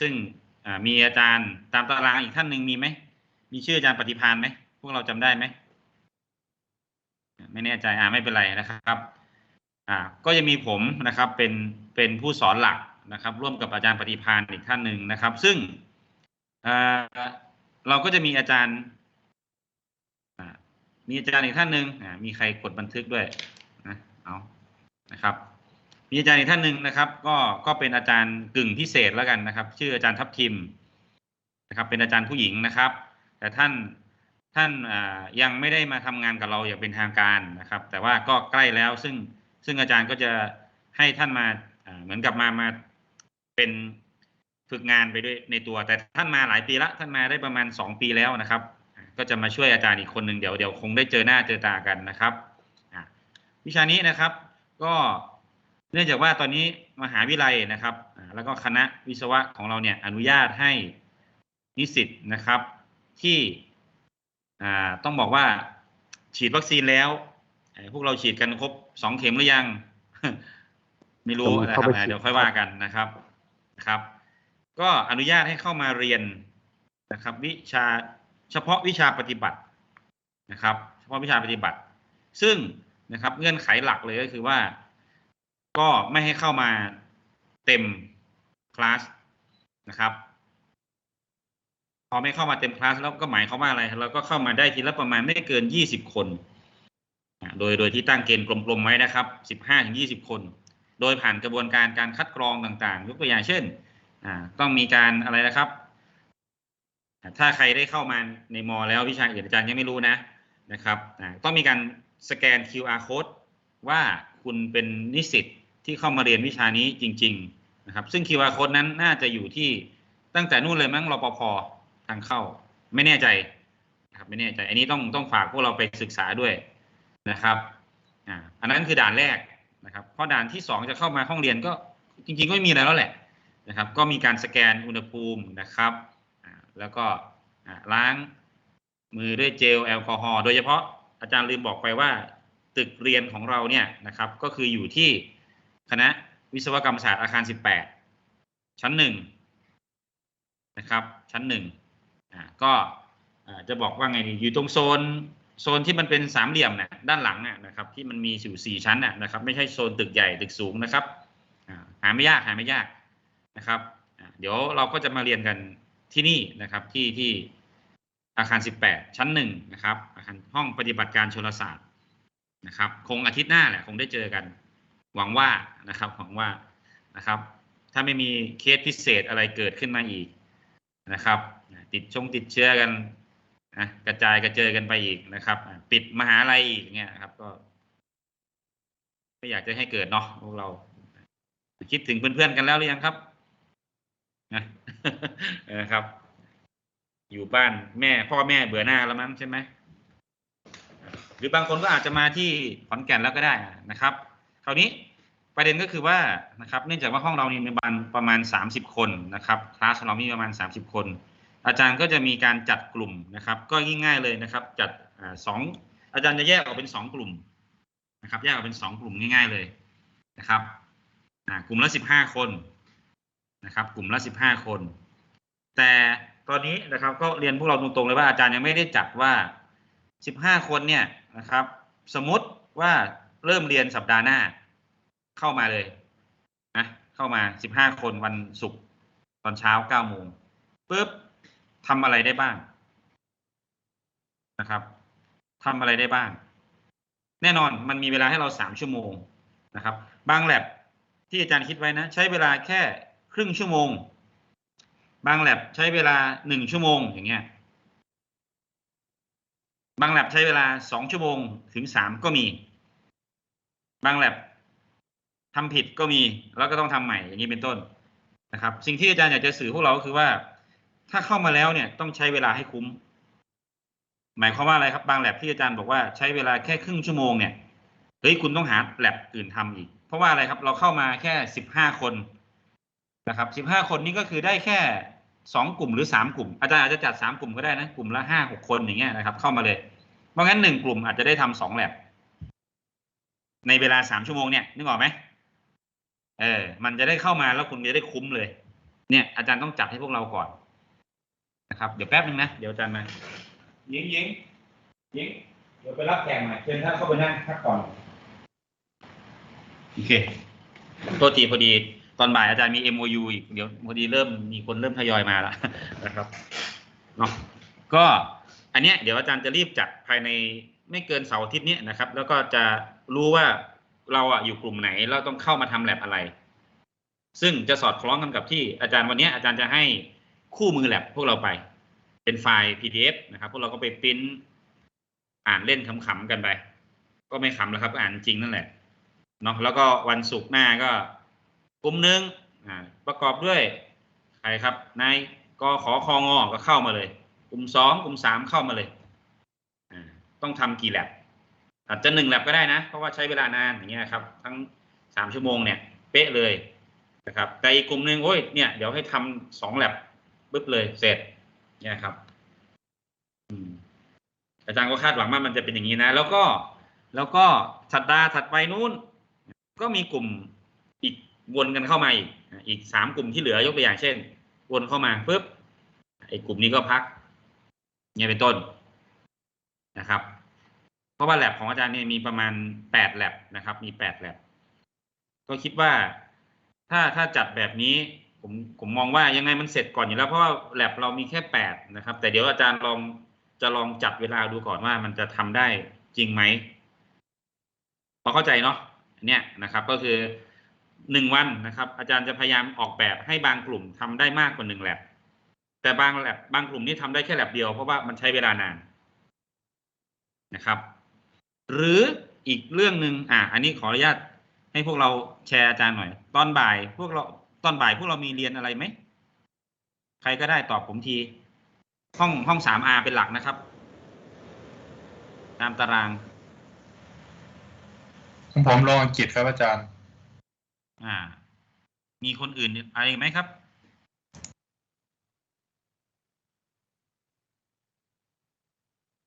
ซึ่งมีอาจารย์ตามตารางอีกท่านหนึ่งมีไหม มีชื่ออาจารย์ปฏิพานไหม พวกเราจำได้ไหม ไม่แน่ใจ อ่าไม่เป็นไรนะครับ อ่า ก็จะมีผมนะครับ เป็น เป็นผู้สอนหลักนะครับ ร่วมกับอาจารย์ปฏิพานอีกท่านหนึ่งนะครับ ซึ่งเราก็จะมีอาจารย์ มีอาจารย์อีกท่านหนึ่งมีใครกดบันทึกด้วยนะ เอา นะครับ มีอาจารย์อีกท่านหนึ่งนะครับ ก็ก็เป็นอาจารย์กึ่งพิเศษแล้วกันนะครับ ชื่ออาจารย์ทัพทิมนะครับ เป็นอาจารย์ผู้หญิงนะครับ แต่ท่านท่านยังไม่ได้มาทำงานกับเราอย่างเป็นทางการนะครับ แต่ว่าก็ใกล้แล้วซึ่งซึ่งอาจารย์ก็จะให้ท่านมาเหมือนกับมามาเป็นฝึกงานไปด้วยในตัว แต่ท่านมาหลายปีละท่านมาได้ประมาณสองปีแล้วนะครับ ก็จะมาช่วยอาจารย์อีกคนหนึ่งเดี๋ยวเดี๋ยวคงได้เจอหน้าเจอตากันนะครับวิชานี้นะครับ ก็ เนื่องจากว่าตอนนี้มหาวิทยาลัยนะครับอ่าแล้วก็คณะวิศวะของเราเนี่ยอนุญาตให้นิสิตนะครับ ที่อ่าต้องบอกว่าฉีดวัคซีนแล้วเอ่อพวกเราฉีดกันครบสองเข็มหรือยัง ไม่รู้นะคเข้ารับไปฉีดอ่าเดี๋ยวค่อยว่ากันนะครับนะครับ ก็อนุญาตให้เข้ามาเรียนนะครับ วิชาเฉพาะวิชาปฏิบัตินะครับ เฉพาะวิชาปฏิบัติ ซึ่งนะครับเงื่อนไขหลักเลยก็คือว่า ก็ไม่ให้เข้ามาเต็มคลาสนะครับ พอไม่เข้ามาเต็มคลาสแล้วก็หมายความว่าอะไร เราก็เข้ามาได้ทีละประมาณไม่เกินยี่สิบคน โดยโดยที่ตั้งเกณฑ์กลมๆไว้นะครับสิบห้าถึงยี่สิบคน โดยผ่านกระบวนการการคัดกรองต่างๆ ยกตัวอย่างเช่น ต้องมีการอะไรนะครับ ถ้าใครได้เข้ามาในมอแล้ววิชาอื่นอาจารย์ยังไม่รู้นะนะครับ ต้องมีการสแกน QR code ว่าคุณเป็นนิสิต ที่เข้ามาเรียนวิชานี้จริง ๆ นะครับ ซึ่ง QR code นั้นน่าจะอยู่ที่ตั้งแต่นู่นเลยมั้งรปภทางเข้า ไม่แน่ใจนะครับไม่แน่ใจ อันนี้ต้องต้องฝากพวกเราไปศึกษาด้วยนะครับอ่าอันนั้นคือด่านแรกนะครับเพราะด่านที่สองจะเข้ามาห้องเรียนก็จริง ๆ ก็ไม่มีอะไรแล้วแหละนะครับ ก็มีการสแกนอุณหภูมินะครับแล้วก็ล้างมือด้วยเจลแอลกอฮอล์โดยเฉพาะอาจารย์ลืมบอกไปว่า ตึกเรียนของเราเนี่ยนะครับ ก็คืออยู่ที่ คณะวิศวกรรมศาสตร์อาคาร 18 ชั้นหนึ่งนะครับ ชั้นหนึ่งอ่าก็จะบอกว่าไงดีอยู่ตรงโซนโซนที่มันเป็นสามเหลี่ยมนะด้านหลังน่ะนะครับ ที่มันมีอยู่สี่ชั้นน่ะนะครับ ไม่ใช่โซนตึกใหญ่ตึกสูงนะครับหาไม่ยากหาไม่ยากนะครับ เดี๋ยวเราก็จะมาเรียนกันที่นี่นะครับที่ที่อาคาร 18 ชั้นหนึ่งนะครับอาคารห้องปฏิบัติการชลศาสตร์นะครับ คงอาทิตย์หน้าแหละคงได้เจอกัน หวังว่านะครับหวังว่านะครับ ถ้าไม่มีเคสพิเศษอะไรเกิดขึ้นมาอีกนะครับ ติดชงติดเชื้อกันนะกระจายกระเจอกันไปอีกนะครับ ปิดมหาลัยอีกเงี้ยครับ ก็ไม่อยากจะให้เกิดเนาะพวกเรา คิดถึงเพื่อนๆกันแล้วหรือยังครับนะครับ อยู่บ้านแม่พ่อแม่เบื่อหน้าแล้วมั้งใช่ไหมหรือบางคนก็อาจจะมาที่ขอนแก่นแล้วก็ได้นะครับ ราวนี้ประเด็นก็คือว่านะครับเนื่องจากว่าห้องเรานี่มีประมาณประมาณสามสิบคนนะครับคลาสของเรามีประมาณสามสิบคน อาจารย์ก็จะมีการจัดกลุ่มนะครับ ก็ง่ายๆเลยนะครับ จัดสองอาจารย์จะแยกออกเป็นสองกลุ่มนะครับ แยกออกเป็นสองกลุ่มง่าย ๆเลยนะครับกลุ่มละสิบห้าคนนะครับ กลุ่มละสิบห้าคน แต่ตอนนี้นะครับก็เรียนพวกเราตรงๆเลยว่าอาจารย์ยังไม่ได้จัดว่าสิบห้าคนเนี่ยนะครับ สมมติว่าเริ่มเรียนสัปดาห์หน้า เข้ามาเลยนะเข้ามาสิบห้าคนวันศุกร์ตอนเช้าเก้าโมงปุ๊บทำอะไรได้บ้างนะครับทำอะไรได้บ้าง แน่นอนมันมีเวลาให้เราสามชั่วโมงนะครับ บางแลบที่อาจารย์คิดไว้นะ ใช้เวลาแค่ครึ่งชั่วโมง บางแลบใช้เวลาหนึ่งชั่วโมงอย่างเงี้ยบางแลบใช้เวลาสองชั่วโมงถึงสามก็มี บางแลบ ทำผิดก็มีแล้วก็ต้องทำใหม่อย่างนี้เป็นต้นนะครับ สิ่งที่อาจารย์อยากจะสื่อพวกเราก็คือว่า ถ้าเข้ามาแล้วเนี่ยต้องใช้เวลาให้คุ้ม หมายความว่าอะไรครับบางแลบที่อาจารย์บอกว่าใช้เวลาแค่ครึ่งชั่วโมงเนี่ยเฮ้ยคุณต้องหาแลบอื่นทำอีก เพราะว่าอะไรครับ เราเข้ามาแค่สิบห้าคนนะครับสิบห้าคนนี้ก็คือได้แค่สองกลุ่มหรือสามกลุ่ม อาจารย์อาจจะจัดสามกลุ่มก็ได้นะกลุ่มละห้าหกคนอย่างเงี้ยนะครับ เข้ามาเลยเพราะงั้นหนึ่งกลุ่มอาจจะได้ทำสองแลบในเวลาสามชั่วโมงเนี่ยนึกออกไหม เออ มันจะได้เข้ามาแล้วคุณจะได้คุ้มเลย เนี่ย อาจารย์ต้องจัดให้พวกเราก่อนนะครับเดี๋ยวแป๊บนึงนะ เดี๋ยวอาจารย์มายิงยิงยิงเดี๋ยวไปรับแขกหน่อยเชิญท่านเข้าไปนั่งพักก่อนโอเคโทษทีพอดี ตอนบ่ายอาจารย์มี MOU อีกเดี๋ยวพอดีเริ่มมีคนเริ่มทยอยมาแล้วนะครับเนาะก็อันเนี้ยเดี๋ยวอาจารย์จะรีบจัดภายในไม่เกินเสาร์อาทิตย์เนี้ยนะครับ แล้วก็จะรู้ว่า เราอะอยู่กลุ่มไหน เราต้องเข้ามาทำแลบอะไร ซึ่งจะสอดคล้องกันกับที่อาจารย์วันนี้อาจารย์จะให้คู่มือแลบพวกเราไป เป็นไฟล์ PDF นะครับพวกเราก็ไปปริ้น อ่านเล่นขำๆกันไป ก็ไม่ขำแล้วครับ อ่านจริงนั่นแหละเนาะแล้วก็วันศุกร์หน้าก็กลุ่มหนึ่งประกอบด้วยใครครับนายกขอคองอก็เข้ามาเลย กลุ่มสองกลุ่มสามเข้ามาเลยต้องทำกี่แลบ อาจจะหนึ่งแลบก็ได้นะ เพราะว่าใช้เวลานานอย่างเงี้ยครับ ทั้งสามชั่วโมงเนี่ย เป๊ะเลยนะครับแต่อีกกลุ่มหนึ่งโอ้ยเนี่ยเดี๋ยวให้ทำสองแลบปุ๊บเลยเสร็จเนี่ยครับอาจารย์ก็คาดหวังว่ามันจะเป็นอย่างนี้นะ แล้วก็แล้วก็สัปดาห์ถัดไปนู้น ก็มีกลุ่มอีกวนกันเข้ามาอีกอีกสามกลุ่มที่เหลือยกตัวอย่างเช่น วนเข้ามาปุ๊บไอ้กลุ่มนี้ก็พักเนี่ยเป็นต้นนะครับ เพราะว่าแลบของอาจารย์เนี่ยมีประมาณแปดแลบนะครับ มีแปดแลบก็คิดว่าถ้าถ้าจัดแบบนี้ผมผมมองว่ายังไงมันเสร็จก่อนอยู่แล้วเพราะว่าแลบเรามีแค่แปดนะครับ แต่เดี๋ยวอาจารย์ลองจะลองจัดเวลาดูก่อนว่ามันจะทำได้จริงไหมพอเข้าใจเนาะนเนี่ยนะครับ ก็คือหนึ่งวันนะครับ อาจารย์จะพยายามออกแบบให้บางกลุ่มทำได้มากกว่าหนึ่งแลบแต่บางแลบบางกลุ่มนี่ทำได้แค่แลบเดียวเพราะว่ามันใช้เวลานานนะครับ หรืออีกเรื่องหนึ่งอะอันนี้ขออนุญาตให้พวกเราแชร์อาจารย์หน่อย ตอนบ่าย พวกเราตอนบ่ายพวกเรามีเรียนอะไรไหมใครก็ได้ตอบผมที ห้องห้องสามอาเป็นหลักนะครับ ตามตารางของผมลงอังกฤษครับอาจารย์ อ่า มีคนอื่นอะไรอีกไหมครับ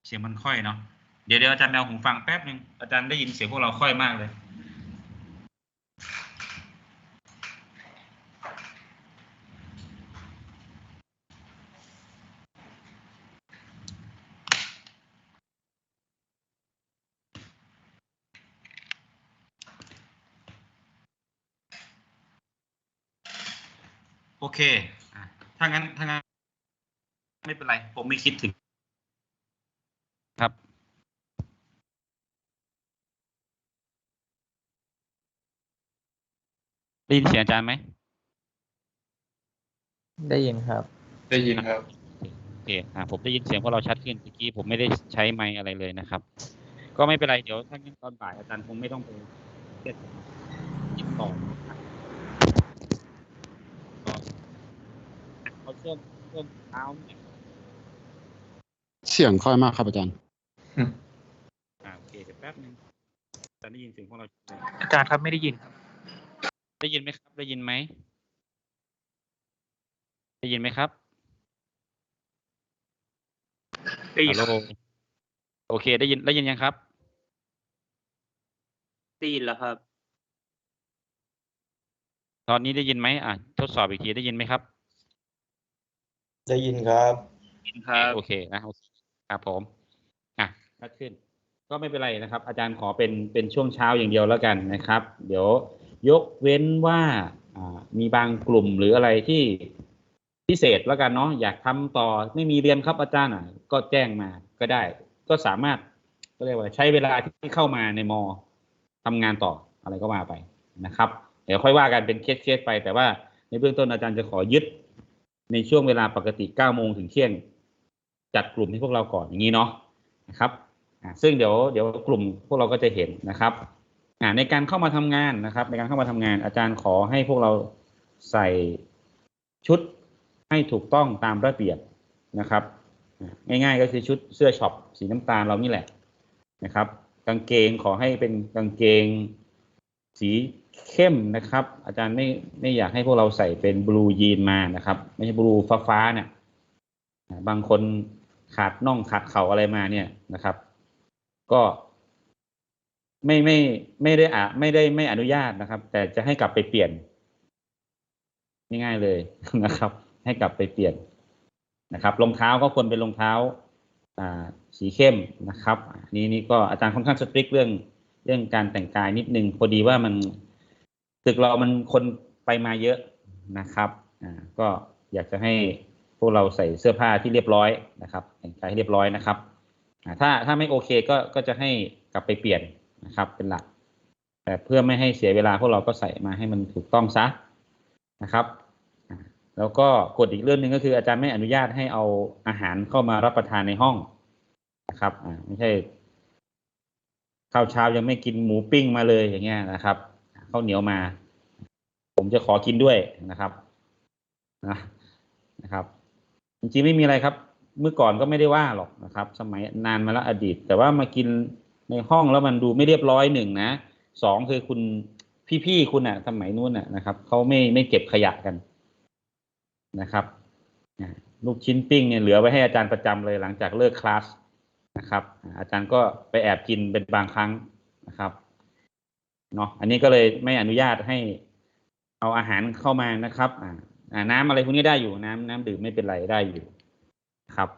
เสียงมันค่อยเนาะ เดี๋ยวเดี๋ยวอาจารย์แมวหูฟังแป๊บหนึ่งอาจารย์ได้ยินเสียงพวกเราค่อยมากเลยโอเคถ้างั้นถ้างั้น ไม่เป็นไร ผมไม่คิดถึง ครับ ได้ยินเสียงอาจารย์ไหมได้ยินครับ ได้ยินครับ โอเคอ่าผมได้ยินเสียงพวกเราชัดขึ้นเมื่อกี้ผมไม่ได้ใช้ไมค์อะไรเลยนะครับ ก็ไม่เป็นไรเดี๋ยวถ้างั้นตอนบ่ายอาจารย์คงไม่ต้องไปเครียดยิบต่อนะครับก็เอาช่วงช่วงเช้าเนี่ยเสียงค่อยมากครับอาจารย์ อ่าโอเคเดี๋ยวแป๊บนึงอาจารย์ได้ยินเสียงพวกเราชัดไหม อาจารย์ครับไม่ได้ยินครับ ได้ยินไหมครับ ได้ยินไหม ได้ยินไหมครับ ได้ยิน ฮัลโหลโอเค ได้ยิน ได้ยินยังครับ ได้ยินแล้วครับ ตอนนี้ได้ยินไหมอะ ทดสอบอีกทีได้ยินไหมครับ ได้ยินครับครับ โอเคนะโอเคครับผมอะชัดขึ้น ก็ไม่เป็นไรนะครับ อาจารย์ขอเป็นเป็นช่วงเช้าอย่างเดียวแล้วกันนะครับ เดี๋ยว ยกเว้นว่ามีบางกลุ่มหรืออะไรที่พิเศษแล้วกันเนาะอยากทำต่อไม่มีเรียนครับอาจารย์ก็แจ้งมาก็ได้ ก็สามารถก็เรียกว่าใช้เวลาที่เข้ามาในมอทำงานต่ออะไรก็ว่าไปนะครับ เดี๋ยวค่อยว่ากันเป็นเคสๆไป แต่ว่าในเบื้องต้นอาจารย์จะขอยึด ในช่วงเวลาปกติ9โมงถึงเที่ยง จัดกลุ่มให้พวกเราก่อนอย่างนี้เนาะนะครับซึ่งเดี๋ยวเดี๋ยวกลุ่มพวกเราก็จะเห็นนะครับ อ่าในการเข้ามาทำงานนะครับ ในการเข้ามาทำงาน อาจารย์ขอให้พวกเราใส่ชุดให้ถูกต้องตามระเบียบนะครับ ง่ายๆก็คือชุดเสื้อช็อปสีน้ำตาลเรานี่แหละนะครับ กางเกงขอให้เป็นกางเกงสีเข้มนะครับ อาจารย์ไม่ไม่อยากให้พวกเราใส่เป็นบลูยีนมานะครับ ไม่ใช่บลูฟ้าฟ้าเนี่ยบางคนขาดน่องขาดเข่าอะไรมาเนี่ยนะครับ ก็ ไม่ไม่ไม่ได้อะไม่ได้ไม่อนุญาตนะครับ แต่จะให้กลับไปเปลี่ยนง่ายๆเลยนะครับ ให้กลับไปเปลี่ยนนะครับรองเท้าก็ควรเป็นรองเท้าอ่าสีเข้มนะครับนี่นี่ก็อาจารย์ค่อนข้างสตริกเรื่องเรื่องการแต่งกายนิดนึงพอดีว่ามันตึกเรามันคนไปมาเยอะนะครับอ่าก็อยากจะให้พวกเราใส่เสื้อผ้าที่เรียบร้อยนะครับ แต่งกายให้เรียบร้อยนะครับอ่าถ้าถ้าไม่โอเคก็ก็จะให้กลับไปเปลี่ยน นะครับ เป็นหลัก แต่เพื่อไม่ให้เสียเวลาพวกเราก็ใส่มาให้มันถูกต้องซะนะครับ แล้วก็กฎอีกเรื่องหนึ่งก็คืออาจารย์ไม่อนุญาตให้เอาอาหารเข้ามารับประทานในห้องนะครับไม่ใช่ข้าวเช้ายังไม่กินหมูปิ้งมาเลยอย่างเงี้ยนะครับข้าวเหนียวมา ผมจะขอกินด้วยนะครับนะนะครับ จริงๆไม่มีอะไรครับ เมื่อก่อนก็ไม่ได้ว่าหรอกนะครับ สมัยนานมาแล้วอดีต แต่ว่ามากิน ในห้องแล้วมันดูไม่เรียบร้อยหนึ่งนะสองคือคุณพี่ๆคุณอะสมัยนู้นอะนะครับเขาไม่ไม่เก็บขยะกันนะครับลูกชิ้นปิ้งเนี่ยเหลือไว้ให้อาจารย์ประจำเลยหลังจากเลิกคลาสนะครับ อาจารย์ก็ไปแอบกินเป็นบางครั้งนะครับเนาะอันนี้ก็เลยไม่อนุญาตให้เอาอาหารเข้ามานะครับอ่าน้ำอะไรพวกนี้ได้อยู่น้ำน้ำดื่มไม่เป็นไรได้อยู่ครับ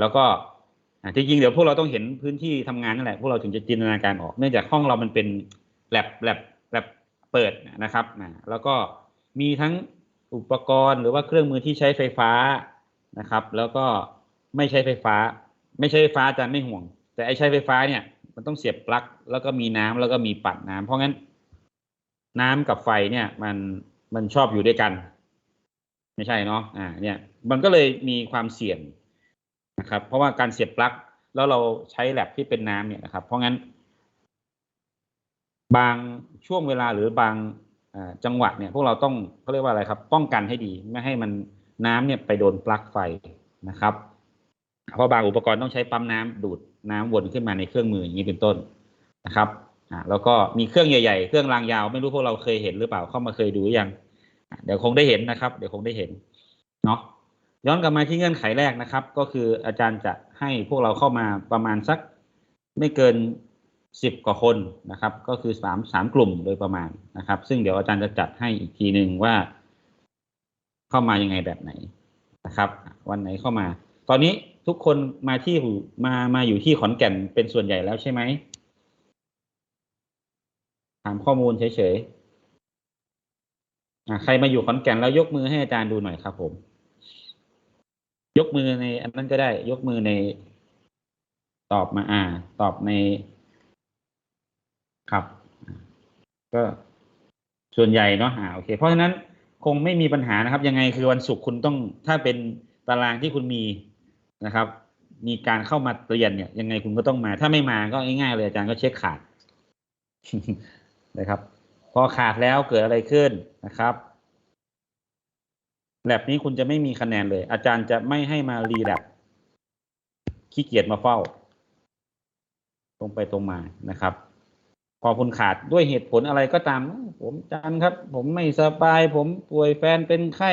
แล้วก็ จริงๆเดี๋ยวพวกเราต้องเห็นพื้นที่ทำงานนั่นแหละพวกเราถึงจะจินตนาการออกเนื่องจากห้องเรามันเป็นแลบแลบแลบเปิดนะครับแล้วก็มีทั้งอุปกรณ์หรือว่าเครื่องมือที่ใช้ไฟฟ้านะครับ แล้วก็ไม่ใช้ไฟฟ้า ไม่ใช้ไฟฟ้าอาจารย์ไม่ห่วง แต่ไอ้ใช้ไฟฟ้าเนี่ย มันต้องเสียบปลั๊กแล้วก็มีน้ำแล้วก็มีปัดน้ำเพราะงั้น น้ำกับไฟเนี่ย มันมันชอบอยู่ด้วยกัน ไม่ใช่เนาะอ่าเนี่ย มันก็เลยมีความเสี่ยง นะครับเพราะว่าการเสียบปลั๊กแล้วเราใช้แลบที่เป็นน้ำเนี่ยนะครับ เพราะงั้น บางช่วงเวลาหรือบางจังหวะเนี่ยพวกเราต้องเขาเรียกว่าอะไรครับ ป้องกันให้ดีไม่ให้มันน้ำเนี่ยไปโดนปลั๊กไฟนะครับ เพราะบางอุปกรณ์ต้องใช้ปั๊มน้ำดูดน้ำวนขึ้นมาในเครื่องมืออย่างนี้เป็นต้นนะครับอ่าแล้วก็มีเครื่องใหญ่ๆ เครื่องรางยาว ไม่รู้พวกเราเคยเห็นหรือเปล่าเข้ามาเคยดูหรือยัง เดี๋ยวคงได้เห็นนะครับ เดี๋ยวคงได้เห็นเนาะ ย้อนกลับมาที่เงื่อนไขแรกนะครับ ก็คืออาจารย์จะให้พวกเราเข้ามาประมาณสักไม่เกินสิบกว่าคนนะครับ ก็คือสามสามกลุ่มโดยประมาณนะครับ ซึ่งเดี๋ยวอาจารย์จะจัดให้อีกทีหนึ่งว่า เข้ามายังไงแบบไหนนะครับ วันไหนเข้ามา ตอนนี้ทุกคนมาที่มามาอยู่ที่ขอนแก่นเป็นส่วนใหญ่แล้วใช่ไหมถามข้อมูลเฉยๆใครมาอยู่ขอนแก่นแล้วยกมือให้อาจารย์ดูหน่อยครับผม ยกมือในอันนั้นก็ได้ ยกมือในตอบมาอ่า ตอบในครับ ก็ส่วนใหญ่เนาะอ่าโอเค เพราะฉะนั้นคงไม่มีปัญหานะครับ ยังไงคือวันศุกร์คุณต้องถ้าเป็นตารางที่คุณมีนะครับ มีการเข้ามาเรียนเนี่ย ยังไงคุณก็ต้องมา ถ้าไม่มาก็ง่ายๆเลยอาจารย์ก็เช็คขาดนะครับ พอขาดแล้วเกิดอะไรขึ้นนะครับ แลบนี้คุณจะไม่มีคะแนนเลย อาจารย์จะไม่ให้มารีแลบขี้เกียจมาเฝ้า ตรงไปตรงมานะครับ พอคุณขาดด้วยเหตุผลอะไรก็ตาม ผมอาจารย์ครับ ผมไม่สบาย ผมป่วยแฟนเป็นไข้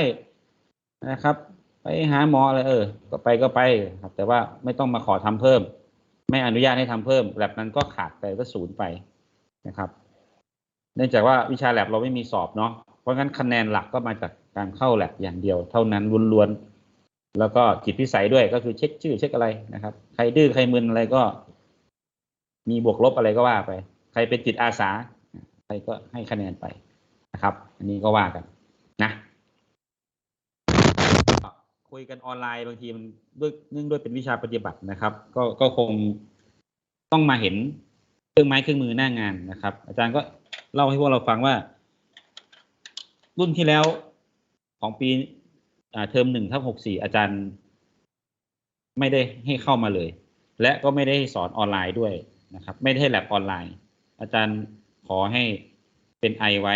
นะครับ ไปหาหมออะไรเออ ก็ไปก็ไปครับ แต่ว่าไม่ต้องมาขอทำเพิ่ม ไม่อนุญาตให้ทำเพิ่มแลบนั้นก็ขาดไปก็ศูนย์ไปนะครับ เนื่องจากว่าวิชาแลบเราไม่มีสอบเนาะเพราะงั้นคะแนนหลักก็มาจาก การเข้าแลบอย่างเดียว เท่านั้นล้วนๆแล้วก็จิตพิสัยด้วยก็คือเช็คชื่อเช็คอะไรนะครับ ใครดื้อใครมึนอะไรก็ มีบวกลบอะไรก็ว่าไป ใครเป็นจิตอาสา ใครก็ให้คะแนนไปนะครับ อันนี้ก็ว่ากันนะคุยกันออนไลน์บางทีมันด้วยเนื่องด้วยเป็นวิชาปฏิบัตินะครับ ก็ก็คงต้องมาเห็นเครื่องไม้เครื่องมือหน้างานนะครับ อาจารย์ก็เล่าให้พวกเราฟังว่า รุ่นที่แล้ว ของปีเทอมหนึ่งทับหกสี่อาจารย์ ไม่ได้ให้เข้ามาเลย และก็ไม่ได้สอนออนไลน์ด้วยนะครับ ไม่ได้ให้แลบออนไลน์ อาจารย์ขอให้เป็นไอไว้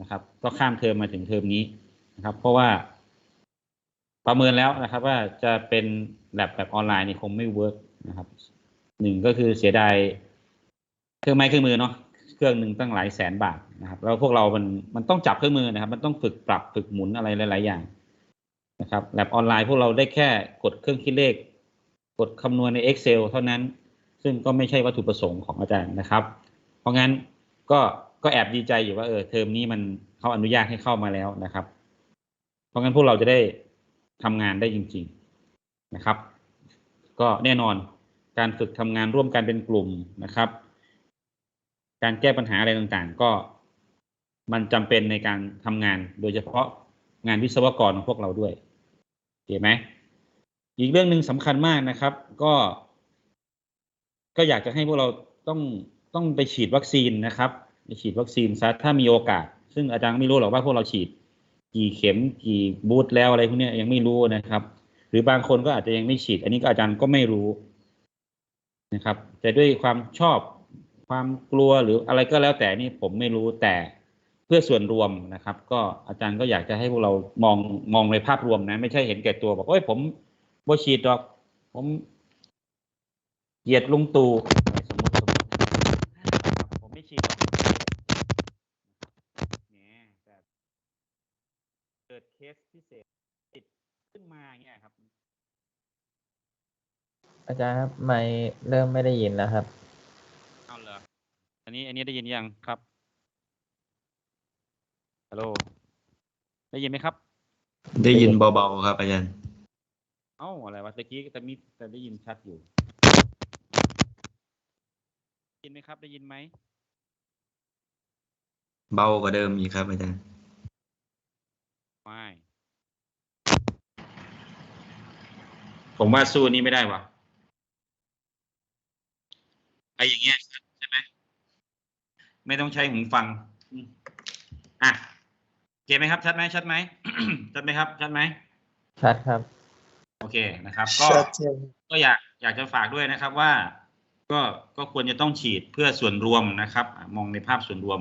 นะครับ ก็ข้ามเทอมมาถึงเทอมนี้นะครับ เพราะว่าประเมินแล้วนะครับ ว่าจะเป็นแลบแบบออนไลน์นี่คงไม่เวิร์กนะครับหนึ่งก็คือเสียดายเครื่องไม้เครื่องมือเนาะ ครื่องหนึ่งตั้งหลายแสนบาทนะครับ แล้วพวกเรามันมันต้องจับเครื่องมือนะครับ มันต้องฝึกปรับฝึกหมุนอะไรหลาย ๆ อย่างนะครับแลบออนไลน์พวกเราได้แค่กดเครื่องคิดเลข กดคำนวณใน Excel เท่านั้น ซึ่งก็ไม่ใช่วัตถุประสงค์ของอาจารย์นะครับ เพราะงั้นก็ก็แอบดีใจอยู่ว่าเออเทอมนี้มันเขาอนุญาตให้เข้ามาแล้วนะครับ เพราะงั้นพวกเราจะได้ทำงานได้จริง ๆนะครับ ก็แน่นอนการฝึกทำงานร่วมกันเป็นกลุ่มนะครับ การแก้ปัญหาอะไรต่างๆ ก็มันจำเป็นในการทำงาน โดยเฉพาะงานวิศวกรของพวกเราด้วยโอเคไหมอีกเรื่องหนึ่งสำคัญมากนะครับ ก็ ก็อยากจะให้พวกเราต้องต้องไปฉีดวัคซีนนะครับไปฉีดวัคซีนซะถ้ามีโอกาส ซึ่งอาจารย์ไม่รู้หรอกว่าพวกเราฉีด กี่เข็มกี่บูสต์แล้วอะไรพวกนี้ยังไม่รู้นะครับ หรือบางคนก็อาจจะยังไม่ฉีด อันนี้ก็อาจารย์ก็ไม่รู้นะครับ แต่ด้วยความชอบ ความกลัวหรืออะไรก็แล้วแต่นี่ผมไม่รู้แต่เพื่อส่วนรวมนะครับ ก็อาจารย์ก็อยากจะให้พวกเรามองมองในภาพรวมนะ ไม่ใช่เห็นแก่ตัวบอกโอ้ยผมบ่ฉีดหรอก ผมเหยียดลุงตู่สมมติสมมติผมไม่ฉีดหรอกแหมแต่เกิดเคสพิเศษติดขึ้นมาเงี้ยครับ อาจารย์ครับไม่เริ่มไม่ได้ยินแล้วครับ นนี้อันนี้ได้ยินยังครับฮัลโหลได้ยินไหมครับ ได้ยินเบาๆครับอาจารย์เอ้าอะไรวะตะกี้แต่มีแต่ได้ยินชัดอยู่ได้ยินไหมครับ ได้ยินไหมเบากว่าเดิมอีกครับอาจารย์ไม่ผมว่าสู้นี้ไม่ได้วะไออย่างเงี้ยใช่ไหม ไม่ต้องใช้หูฟังอืมอะโอเคไหมครับ ชัดไหมชัดไหมชัดไหมครับ ชัดไหมชัดครับ โอเคนะครับ ก็ชัดเจนก็อยากอยากจะฝากด้วยนะครับว่า ก็ก็ควรจะต้องฉีดเพื่อส่วนรวมนะครับอะมองในภาพส่วนรวม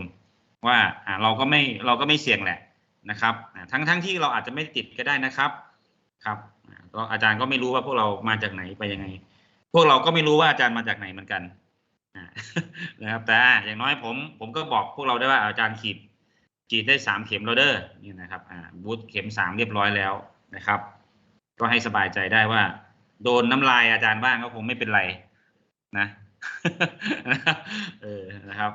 ว่าอ่าเราก็ไม่เราก็ไม่เสี่ยงแหละนะครับอ่าทั้งทั้งที่เราอาจจะไม่ติดก็ได้นะครับครับอ่าก็อาจารย์ก็ไม่รู้ว่าพวกเรามาจากไหนไปยังไง พวกเราก็ไม่รู้ว่าอาจารย์มาจากไหนเหมือนกันอ่า นะครับ แต่อย่างน้อยผม ผมก็บอกพวกเราได้ว่าอาจารย์ฉีดฉีดได้สามเข็มแล้วเด้อนี่นะครับอ่าบูสต์เข็มสามเรียบร้อยแล้วนะครับ ก็ให้สบายใจได้ว่า โดนน้ำลายอาจารย์บ้างก็คงไม่เป็นไรนะเออนะครับ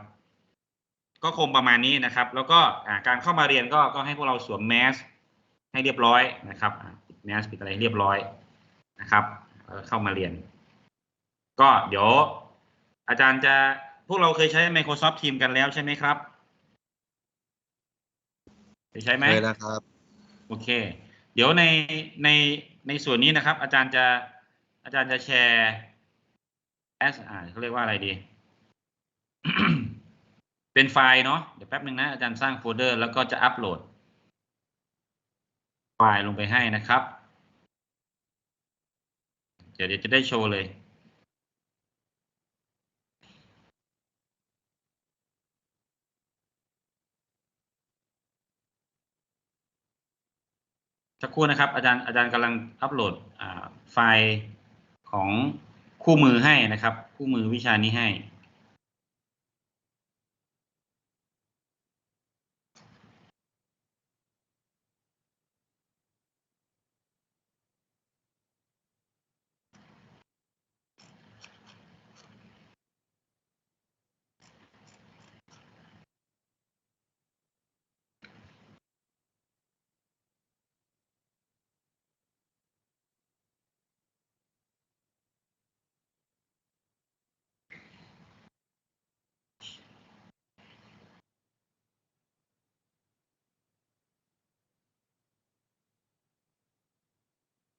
ก็คงประมาณนี้นะครับ แล้วก็การเข้ามาเรียนก็ก็ให้พวกเราสวมแมสให้เรียบร้อยนะครับปิดแมสปิดอะไรเรียบร้อยนะครับเข้ามาเรียน ก็เดี๋ยว อาจารย์จะพวกเราเคยใช้ Microsoft Teams กันแล้วใช่ไหมครับเคยใช้ไหมเคยแล้วครับ โอเค เดี๋ยวในในในส่วนนี้นะครับ อาจารย์จะอาจารย์จะแชร์แอสอ่าเขาเรียกว่าอะไรดี เป็นไฟล์เนาะเดี๋ยวแป๊บหนึ่งนะ อาจารย์สร้างโฟลเดอร์ แล้วก็จะอัปโหลด ไฟล์ลงไปให้นะครับ เดี๋ยวเดี๋ยวจะได้โชว์เลย สักครู่นะครับ อาจารย์อาจารย์กำลังอัปโหลดไฟล์ของคู่มือให้นะครับ คู่มือวิชานี้ให้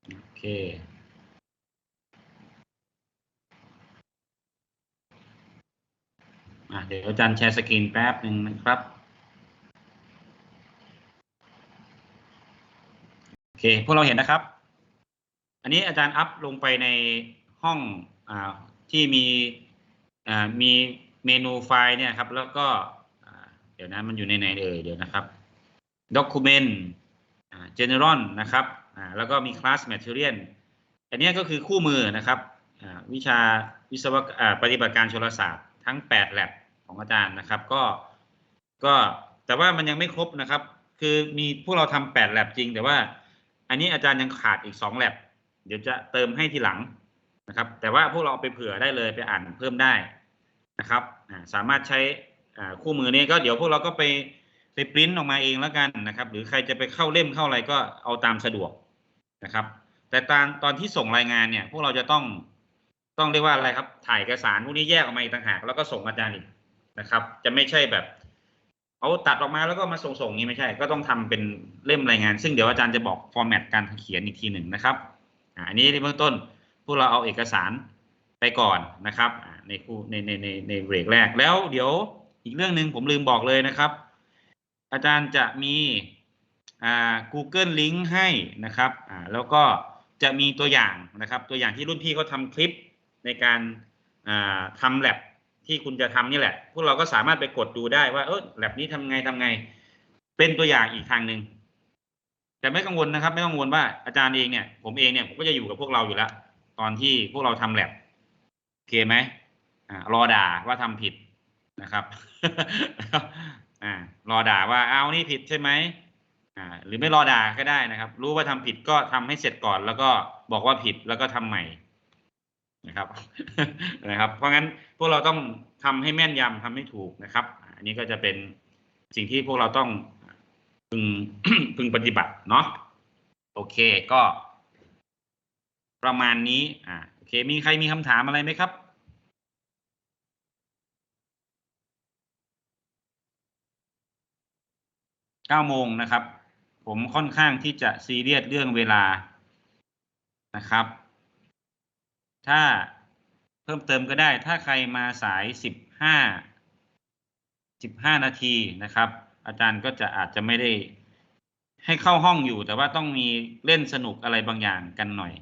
โอ เคอะเดี๋ยวอาจารย์แชร์สกรีนแป๊บหนึ่งนะครับ โอเค พวกเราเห็นนะครับ อันนี้อาจารย์อัพลงไปในห้องอที่มีมีเมนูไฟล์เนี่ยครับ แล้วก็เดี๋ยวนะมันอยู่ในไหนเอ่ยเดี๋ยวนะครับ document general นะครับ อ่าแล้วก็มี class material อันนี้ก็คือคู่มือนะครับอ่าวิชาวิศวกอ่าปฏิบัติการโชลศาสตร์ทั้ง8แลบของอาจารย์นะครับ ก็ก็แต่ว่ามันยังไม่ครบนะครับ คือมีพวกเราทำ8แลบจริง แต่ว่า อันนี้อาจารย์ยังขาดอีก2แลบเดี๋ยวจะเติมให้ทีหลังนะครับ แต่ว่าพวกเราเอาไปเผื่อได้เลยไปอ่านเพิ่มได้นะครับสามารถใช้คู่มือนี้ก็เดี๋ยวพวกเราก็ไปไปปริ้นออกมาเองแล้วกันนะครับ หรือใครจะไปเข้าเล่มเข้าอะไรก็เอาตามสะดวก นะครับ แต่ตอนตอนที่ส่งรายงานเนี่ย พวกเราจะต้องต้องเรียกว่าอะไรครับ ถ่ายเอกสารพวกนี้แยกออกมาอีกต่างหาก แล้วก็ส่งอาจารย์อีกนะครับ จะไม่ใช่แบบเอาตัดออกมาแล้วก็มาส่งส่งนี้ไม่ใช่ ก็ต้องทำเป็นเล่มรายงาน ซึ่งเดี๋ยวอาจารย์จะบอกฟอร์แมตการเขียนอีกทีหนึ่งนะครับอันนี้ในเบื้องต้นพวกเราเอาเอกสารไปก่อนนะครับ ในคู่ในในในในเบรกแรกแล้วเดี๋ยวอีกเรื่องหนึ่งผมลืมบอกเลยนะครับ อาจารย์จะมี Google Link ให้นะครับแล้วก็จะมีตัวอย่างนะครับ ตัวอย่างที่รุ่นพี่เขาทำคลิปในการทำแลบที่คุณจะทำนี่แหละ พวกเราก็สามารถไปกดดูได้ว่าเออแลบนี้ทำไงทำไง เป็นตัวอย่างอีกทางหนึ่งแต่ไม่กังวลนะครับ ไม่กังวลว่าอาจารย์เองเนี่ยผมเองเนี่ยผมก็จะอยู่กับพวกเราอยู่แล้ว ตอนที่พวกเราทำแลบโอเคไหมอรอด่าว่าทำผิดนะครับอรอด่าว่าเอานี่ผิดใช่ไหม อ่าหรือไม่รอด่าก็ได้นะครับ รู้ว่าทำผิดก็ทำให้เสร็จก่อน แล้วก็บอกว่าผิดแล้วก็ทำใหม่นะครับนะครับ เพราะงั้นพวกเราต้องทำให้แม่นยำทำให้ถูกนะครับ อันนี้ก็จะเป็นสิ่งที่พวกเราต้องพึงพึงปฏิบัติเนาะโอเคก็ ประมาณนี้อ่าโอเค มีใครมีคำถามอะไรไหมครับเก้าโมงนะครับ ผมค่อนข้างที่จะซีเรียสเรื่องเวลานะครับ ถ้าเพิ่มเติมก็ได้ ถ้าใครมาสายสิบห้าสิบห้านาทีนะครับ อาจารย์ก็จะอาจจะไม่ได้ให้เข้าห้องอยู่ แต่ว่าต้องมีเล่นสนุกอะไรบางอย่างกันหน่อย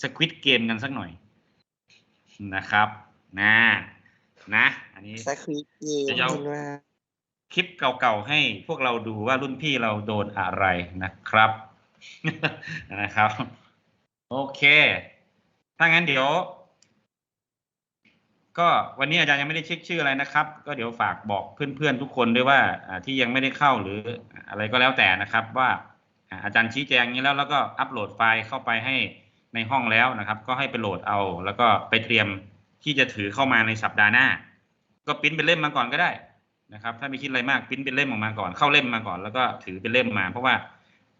สควิตเกมกันสักหน่อยนะครับนะนะ อันนี้สักคลิปเองจะเอา คลิปเก่าๆให้พวกเราดูว่ารุ่นพี่เราโดนอะไรนะครับนะครับ โอเค ถ้างั้นเดี๋ยว ก็วันนี้อาจารย์ยังไม่ได้เช็คชื่ออะไรนะครับ ก็เดี๋ยวฝากบอกเพื่อนๆทุกคนด้วยว่าที่ยังไม่ได้เข้าหรืออะไรก็แล้วแต่นะครับ ว่าอาจารย์ชี้แจงนี้แล้วแล้วก็อัปโหลดไฟล์เข้าไปให้ในห้องแล้วนะครับ ก็ให้ไปโหลดเอา แล้วก็ไปเตรียมที่จะถือเข้ามาในสัปดาห์หน้า ก็ปริ้นเป็นเล่มมาก่อนก็ได้ นะครับถ้าไม่คิดอะไรมากปริ้นเป็นเล่มออกมาก่อนเข้าเล่มมาก่อนแล้วก็ถือเป็นเล่มมา เพราะว่า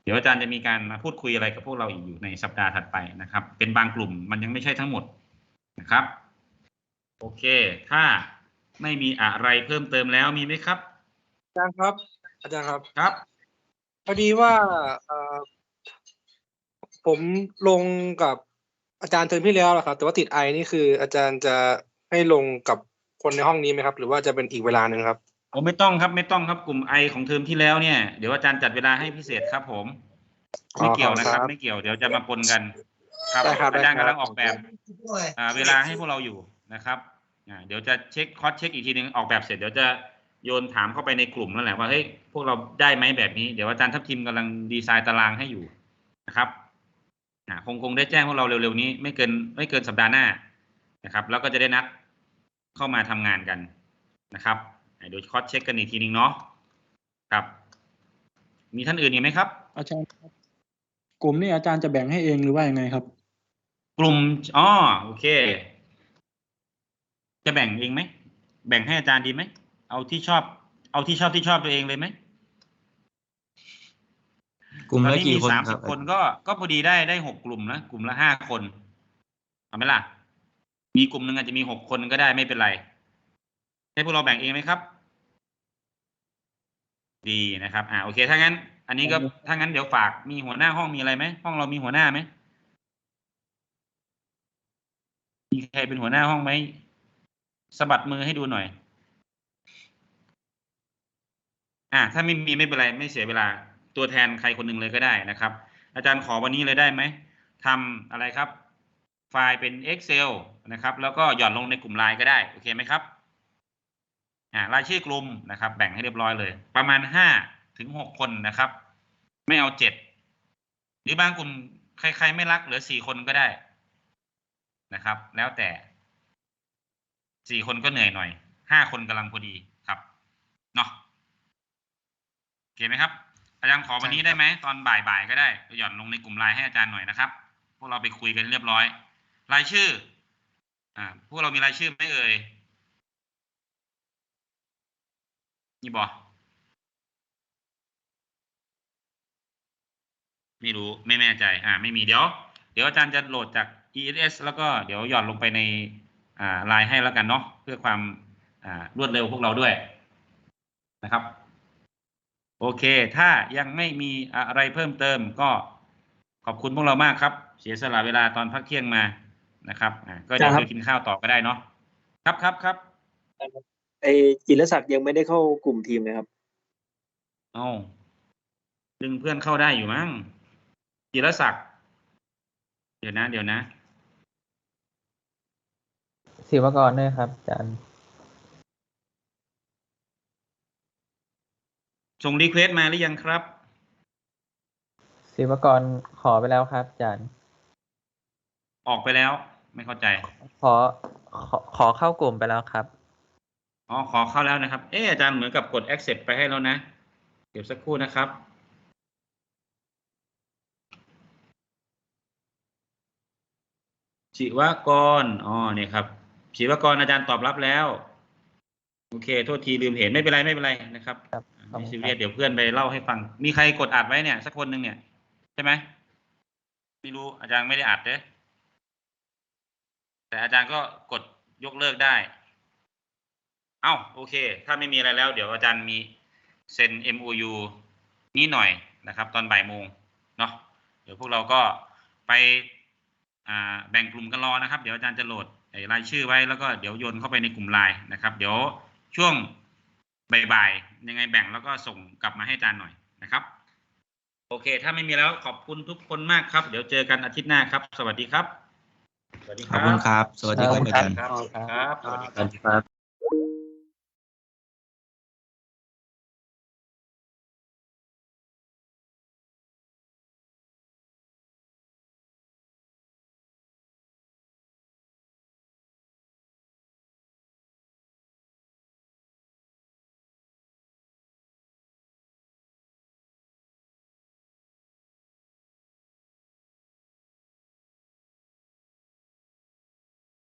เดี๋ยวอาจารย์จะมีการมาพูดคุยอะไรกับพวกเราอีกอยู่ในสัปดาห์ถัดไปนะครับ เป็นบางกลุ่มมันยังไม่ใช่ทั้งหมดนะครับ โอเค ถ้าไม่มีอะไรเพิ่มเติมแล้วมีไหมครับอาจารย์ครับ อาจารย์ครับครับพอดีว่าเอ่อผมลงกับอาจารย์เทอมที่แล้วแหละครับ แต่ว่าติดไอนี่คืออาจารย์จะให้ลงกับคนในห้องนี้ไหมครับ หรือว่าจะเป็นอีกเวลาหนึ่งครับ โอ้ไม่ต้องครับไม่ต้องครับกลุ่มไอของเทอมที่แล้วเนี่ยเดี๋ยวอาจารย์จัดเวลาให้พิเศษครับ ผม ไม่เกี่ยวนะครับอ๋อครับไม่เกี่ยวเดี๋ยวจะมาปนกัน ครับได้ครับอาจารย์ได้ครับ กำลังออกแบบอ่าเวลาให้พวกเราอยู่นะครับอ่าเดี๋ยวจะเช็คคอสเช็คอีกทีหนึ่งออกแบบเสร็จเดี๋ยวจะโยนถามเข้าไปในกลุ่มนั่นแหละว่าเฮ้ยพวกเราได้ไหมแบบนี้เดี๋ยวอาจารย์ทัพทิมกำลังดีไซน์ตารางให้อยู่นะครับอ่าคงคงได้แจ้งพวกเราเร็วๆนี้ ไม่เกินไม่เกินสัปดาห์หน้านะครับ แล้วก็จะได้นัดเข้ามาทำงานกันนะครับอ่า เดี๋ยวคอสเช็คกันอีกทีหนึ่งเนาะครับ มีท่านอื่นอีกไหมครับ อาจารย์ครับกลุ่มนี้อาจารย์จะแบ่งให้เองหรือว่ายังไงครับ กลุ่มอ๋อโอเค จะแบ่งเองไหมแบ่งให้อาจารย์ดีไหมเอาที่ชอบ เอาที่ชอบที่ชอบตัวเองเลยไหมกลุ่มตอนละนี้กี่มีคนสามคสิรับบคนก็ก็พอดีได้ได้หกกลุ่มนะกลุ่มละห้าคนเอาไหมล่ะ มีกลุ่มหนึ่งอาจจะมีหกคนก็ได้ไม่เป็นไร ให้พวกเราแบ่งเองไหมครับ ดีนะครับอ่าโอเคถ้างั้น อันนี้ก็ถ้างั้นเดี๋ยวฝากมีหัวหน้าห้องมีอะไรไหมห้องเรามีหัวหน้าไหมมีใครเป็นหัวหน้าห้องไหมสะบัดมือให้ดูหน่อย อ่า ถ้าไม่มีไม่เป็นไรไม่เสียเวลา ตัวแทนใครคนหนึ่งเลยก็ได้นะครับ อาจารย์ขอวันนี้เลยได้ไหมทำอะไรครับ ไฟล์เป็น Excel นะครับ แล้วก็หย่อนลงในกลุ่มไลน์ก็ได้ โอเคไหมครับ อ่ารายชื่อกลุ่มนะครับ แบ่งให้เรียบร้อยเลย ประมาณห้าถึงหกคนนะครับ ไม่เอาเจ็ดหรือบางกลุ่มใคร ๆ ไม่รักเหลือสี่คนก็ได้นะครับ แล้วแต่สี่คนก็เหนื่อยหน่อยห้าคนกำลังพอดีครับเนาะโอเคไหมครับ อาจารย์ขอวันนี้ได้ไหมตอนบ่ายๆก็ได้หย่อนลงในกลุ่มไลน์ให้อาจารย์หน่อยนะครับ พวกเราไปคุยกันเรียบร้อย รายชื่อ อ่าพวกเรามีรายชื่อไหมเอ่ย นี่บอไม่รู้ไม่แน่ใจ อ่า ไม่มีเดี๋ยว เดี๋ยวอาจารย์จะโหลดจาก ESS แล้วก็เดี๋ยวหย่อนลงไปในอ่าไลน์ให้แล้วกันเนาะเพื่อความอ่ารวดเร็วพวกเราด้วยนะครับ โอเค ถ้ายังไม่มีอะไรเพิ่มเติมก็ขอบคุณพวกเรามากครับ เสียสละเวลาตอนพักเที่ยงมานะครับ อ่าก็เดี๋ยวไปกินข้าวต่อก็ได้เนาะครับครับครับ ไอจิรศักดิ์ยังไม่ได้เข้ากลุ่มทีมเลยครับ เอาดึงเพื่อนเข้าได้อยู่มั้งจิรศักดิ์เดี๋ยวนะ เดี๋ยวนะศิวกรด้วยครับอาจารย์ส่งรีเควสต์มาหรือยังครับศิวกรขอไปแล้วครับอาจารย์ ออกไปแล้ว ไม่เข้าใจ ขอขอขอเข้ากลุ่มไปแล้วครับ อ๋อขอเข้าแล้วนะครับ เอออาจารย์เหมือนกับกด accept ไปให้แล้วนะ เดี๋ยวสักครู่นะครับศิวกร อ๋อเนี่ยครับศิวกรอาจารย์ตอบรับแล้ว โอเค โทษทีลืมเห็นไม่เป็นไรไม่เป็นไรนะครับครับขอบไม่คุณซีคเรียรัสบเดี๋ยวเพื่อนไปเล่าให้ฟัง มีใครกดอัดไว้เนี่ย สักคนหนึ่งเนี่ย ใช่ไหมไม่รู้อาจารย์ไม่ได้อัดเด้อแต่อาจารย์ก็กดยกเลิกได้ เอ้าโอเค ถ้าไม่มีอะไรแล้ว เดี๋ยวอาจารย์มีเซ็น MOU นี้หน่อยนะครับ ตอนบ่ายโมงเนาะเดี๋ยวพวกเราก็ไปอ่าแบ่งกลุ่มกันรอนะครับ เดี๋ยวอาจารย์จะโหลดไอ้รายชื่อไว้แล้วก็เดี๋ยวโยนเข้าไปในกลุ่มไลน์นะครับ เดี๋ยวช่วงบ่ายๆยังไงแบ่งแล้วก็ส่งกลับมาให้อาจารย์หน่อยนะครับ โอเค ถ้าไม่มีแล้วขอบคุณทุกคนมากครับ เดี๋ยวเจอกันอาทิตย์หน้าครับ สวัสดีครับ สวัสดีขคอบรับคุณครับ สวัสดีครับอาจารย์ครับครับสวัสดีครับครับ